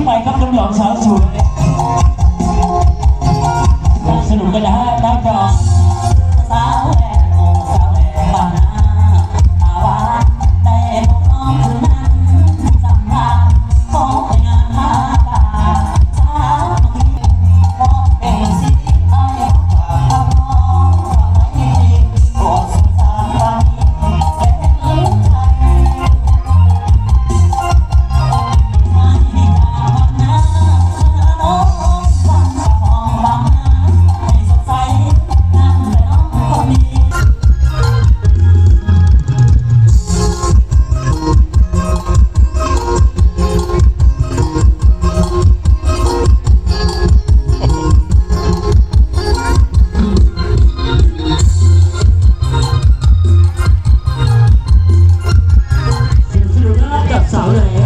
ที่ใหม่ครับน้องหยองสาวสวย Ahora.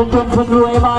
คนจนคนรวยมา